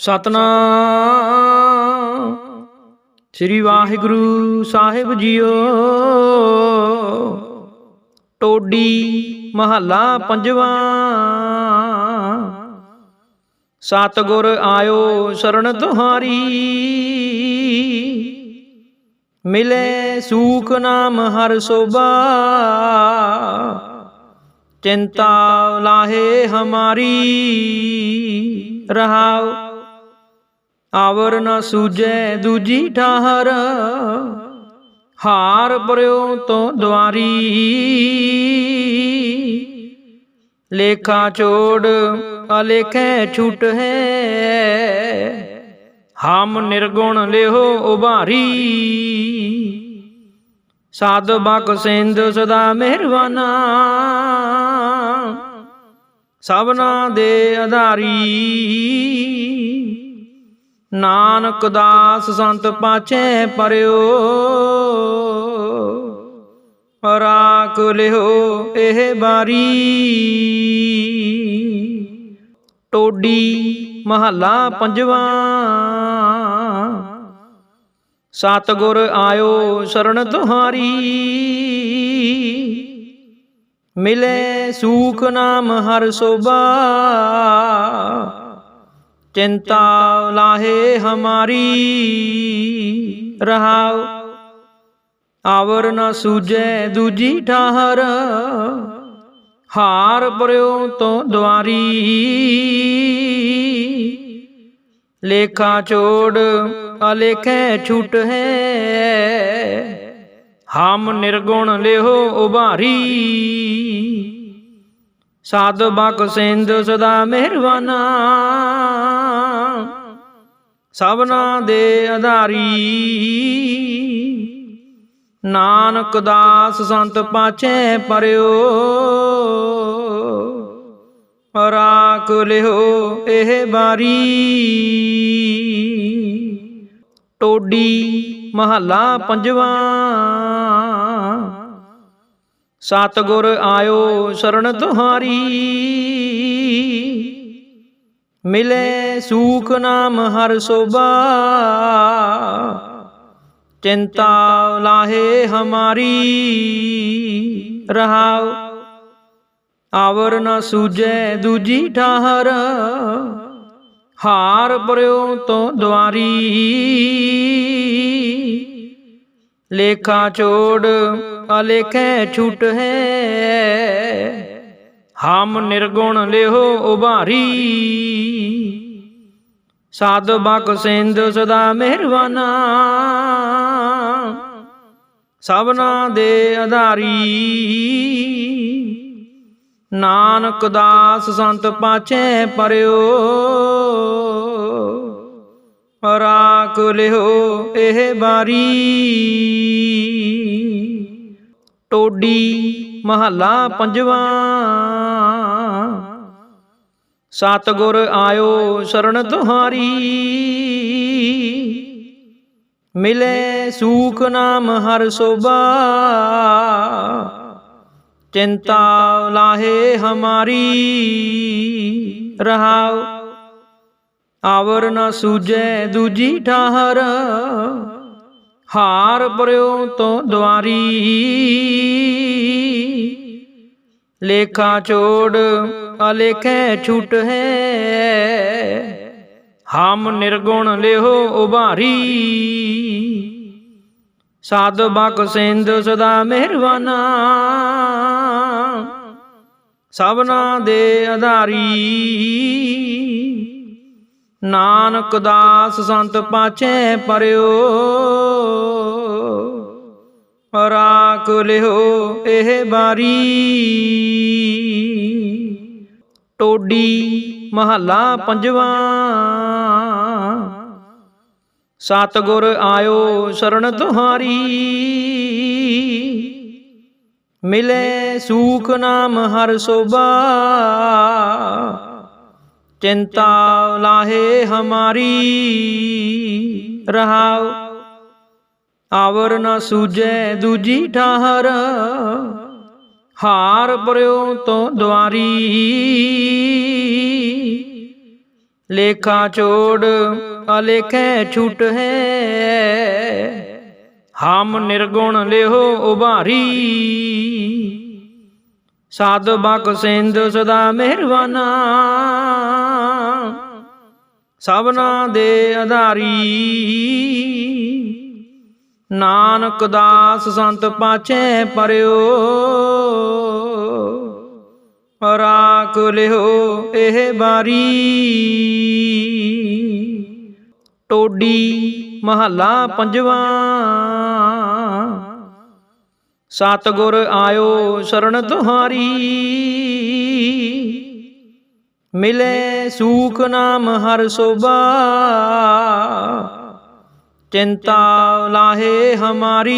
ਸਤਨਾਮ। ਸ੍ਰੀ ਵਾਹਿਗੁਰੂ ਸਾਹਿਬ ਜੀਓ। ਟੋਡੀ ਮਹੱਲਾ ਪੰਜਵਾਂ। ਸਤਿਗੁਰ ਆਇਓ ਸ਼ਰਨ ਤੁਹਾਰੀ। ਮਿਲੇ ਸੂਖ ਨਾਮ ਹਰ ਸੋਭਾ। ਚਿੰਤਾ ਲਾਹੇ ਹਮਾਰੀ। ਰਹਾਉ ਆਵਰ ਨਾ ਸੂਜੈ ਦੂਜੀ ਠਾਹਰ। ਹਾਰ ਪਰਿਓ ਤੋਂ ਦੁਆਰੀ। ਲੇਖਾ ਚੋੜ ਅਲੇਖੈ ਛੁਟ ਹੈ। ਹਮ ਨਿਰਗੁਣ ਲਿਹੋ ਉਭਾਰੀ। ਸਾਧ ਬਕ ਸਦਾ ਮਿਹਰਬਾਨਾ। ਸਭਨਾ ਦੇ ਆਧਾਰੀ। ਨਾਨਕ ਦਾਸ ਸੰਤ ਪਾਛੈ ਪਰਿਓ। ਰਾਖ ਲਿਓ ਇਹ ਬਾਰੀ। ਟੋਡੀ ਮਹੱਲਾ ਪੰਜਵਾਂ। ਸਤਿਗੁਰ ਆਇਓ ਸ਼ਰਨ ਤੁਹਾਰੀ। ਮਿਲੇ ਸੂਖ ਨਾਮ ਹਰ ਸੋਭਾ। ਚਿੰਤਾ ਲਾਹੇ ਹਮਾਰੀ, ਰਹਾਉ। ਆਵਰ ਨ ਸੂਜੈ ਦੂਜੀ ਠਾਹਰ, ਹਾਰ ਪਰਿਓ ਤੋਂ ਦੁਆਰੀ। ਲੇਖਾ ਚੋੜ ਅਲੇਖੈ ਛੁਟ ਹੈ, ਹਮ ਨਿਰਗੁਣ ਲਿਹੋ ਉਭਾਰੀ। ਸਾਧ ਬਕ ਸਦਾ ਮਿਹਰਬਾਨਾ। ਸਭਨਾ ਦੇ ਆਧਾਰੀ। ਨਾਨਕ ਦਾਸ ਸੰਤ ਪਾਛੈ ਪਰਿਓ। ਰਾਖ ਲਿਓ ਇਹ ਬਾਰੀ ਟੋਡੀ ਮਹੱਲਾ ਪੰਜਵਾਂ। ਸਤਿਗੁਰ ਆਇਓ ਸ਼ਰਨ ਤੁਹਾਰੀ। ਮਿਲੇ ਸੂਖ ਨਾਮ ਹਰ ਸੋਭਾ। ਚਿੰਤਾ ਲਾਹੇ ਹਮਾਰੀ। ਰਹਾਉ, ਆਵਰ ਨ ਸੂਜੈ ਦੂਜੀ ਠਾਹਰ। ਹਾਰ ਪਰਿਓ ਤੋਂ ਦੁਆਰੀ। ਲੇਖਾ ਚੋੜ ਅਲੇਖੈ ਛੁਟ ਹੈ। ਹਮ ਨਿਰਗੁਣ ਲਿਹੋ ਉਭਾਰੀ। ਸਾਧ ਬਕ ਸਦਾ ਮਿਹਰਬਾਨਾ। ਸਭਨਾ ਦੇ ਆਧਾਰੀ। ਨਾਨਕ ਦਾਸ ਸੰਤ ਪਾਛੈ ਪਰਿਓ। ਰਾਖ ਲਿਓ ਇਹ ਬਾਰੀ। ਟੋਡੀ ਮਹੱਲਾ ਪੰਜਵਾਂ। ਸਤਿਗੁਰ ਆਇਓ ਸ਼ਰਨ ਤੁਹਾਰੀ। ਮਿਲੇ ਸੂਖ ਨਾਮ ਹਰ ਸੋਭਾ। ਚਿੰਤਾ ਲਾਹੇ ਹਮਾਰੀ। ਰਹਾਉ, ਆਵਰ ਨ ਸੂਜੈ ਦੂਜੀ ਠਾਹਰ। ਹਾਰ ਪਰਿਓ ਤੋਂ ਦੁਆਰੀ। ਲੇਖਾ ਚੋੜ, ਅਲੇਖੈ ਛੁਟ ਹੈ। ਹਮ ਨਿਰਗੁਣ ਲਿਹੋ ਉਭਾਰੀ। ਸਾਧ ਬਕ ਸਿੰਧ ਸਦਾ ਮਿਹਰਬਾਨਾ। ਸਭਨਾ ਦੇ ਆਧਾਰੀ। ਨਾਨਕ ਦਾਸ ਸੰਤ ਪਾਛੈ ਪਰਿਓ। ਰਾਖ ਲਿਓ ਇਹ ਬਾਰੀ। ਟੋਡੀ ਮਹੱਲਾ ਪੰਜਵਾਂ। ਸਤਿਗੁਰ ਆਇਓ ਸ਼ਰਨ ਤੁਹਾਰੀ। ਮਿਲੇ ਸੂਖ ਨਾਮ ਹਰ ਸੋਭਾ। ਚਿੰਤਾ ਲਾਹੇ ਹਮਾਰੀ, ਰਹਾਉ। ਆਵਰ ਨ ਸੂਜੈ ਦੂਜੀ ਠਾਹਰ, ਹਾਰ ਪਰਿਓ ਤੋਂ ਦੁਆਰੀ। ਲੇਖਾ ਚੋੜ ਅਲੇਖੈ ਛੂਟ ਹੈ, ਹਮ ਨਿਰਗੁਣ ਲਿਹੋ ਉਭਾਰੀ। ਸਾਧ ਬਕ ਸਿੰਧ ਸਦਾ ਮਿਹਰਬਾਨਾ। ਸਭਨਾ ਦੇ ਆਧਾਰੀ। ਨਾਨਕ ਦਾਸ ਸੰਤ ਪਾਛੈ ਪਰਿਓ। ਰਾਖ ਲਿਓ ਇਹ ਬਾਰੀ। ਟੋਡੀ ਮਹੱਲਾ ਪੰਜਵਾਂ। ਸਤਿਗੁਰ ਆਇਓ ਸ਼ਰਨ ਤੁਹਾਰੀ। ਮਿਲੇ ਸੂਖ ਨਾਮ ਹਰ ਸੋਭਾ। ਚਿੰਤਾ ਲਾਹੇ ਹਮਾਰੀ।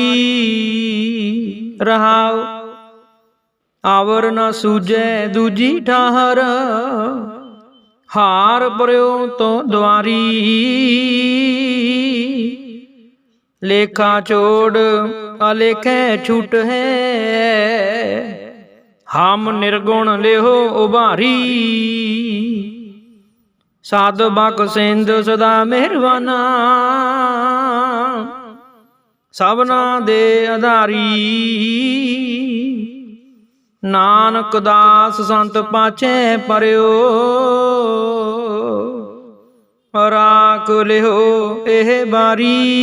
ਰਹਾਉ, ਆਵਰ ਨ ਸੂਜੈ ਦੂਜੀ ਠਾਹਰ। ਹਾਰ ਪਰਿਓ ਤੋਂ ਦੁਆਰੀ। ਲੇਖਾ ਛੋੜ ਅਲੇਖੈ ਛੂਟ ਹੈ। ਹਮ ਨਿਰਗੁਣ ਲਿਹੋ ਉਭਾਰੀ। ਸਾਧ ਬਕ ਸਦਾ ਮਿਹਰਬਾਨਾ। ਸਭਨਾ ਦੇ ਆਧਾਰੀ। ਨਾਨਕ ਦਾਸ ਸੰਤ ਪਾਛੈ ਪਰਿਓ। ਰਾਖ ਲਿਓ ਇਹ ਬਾਰੀ।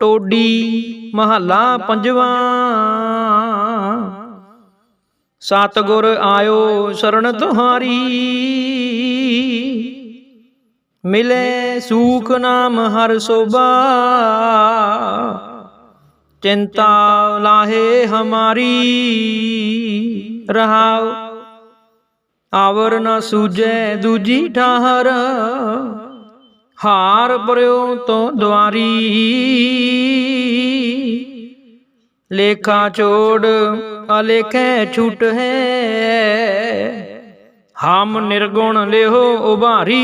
ਟੋਡੀ ਮਹੱਲਾ ਪੰਜਵਾਂ। ਸਤਿਗੁਰ ਆਇਓ ਸ਼ਰਨ ਤੁਹਾਰੀ। ਮਿਲੇ ਸੂਖ ਨਾਮ ਹਰ ਸੋਭਾ। ਚਿੰਤਾ ਲਾਹੇ ਹਮਾਰੀ। ਰਹਾਓ ਆਵਰ ਨਾ ਸੂਜੈ ਦੂਜੀ ਠਾਹਰ। ਹਾਰ ਪਰਿਓ ਤੋਂ ਦੁਆਰੀ। ਲੇਖਾ ਚੋੜ ਅਲੇਖੈ ਛੂਟ ਹੈ। ਹਮ ਨਿਰਗੁਣ ਲਿਹੋ ਉਭਾਰੀ।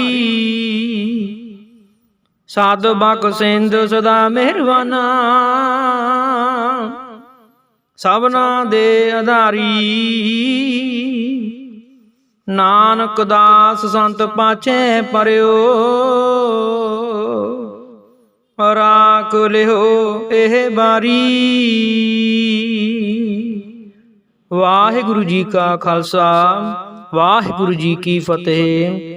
ਸਾਧ ਬਕ ਸਦਾ ਮਿਹਰਬਾਨਾ। ਸਭਨਾ ਦੇ ਆਧਾਰੀ। ਨਾਨਕ ਦਾਸ ਸੰਤ ਪਾਛੈ ਪਰਿਓ। ਰਾਖ ਲਿਓ ਇਹ ਬਾਰੀ। ਵਾਹਿਗੁਰੂ ਜੀ ਕਾ ਖਾਲਸਾ, ਵਾਹਿਗੁਰੂ ਜੀ ਕੀ ਫਤਿਹ।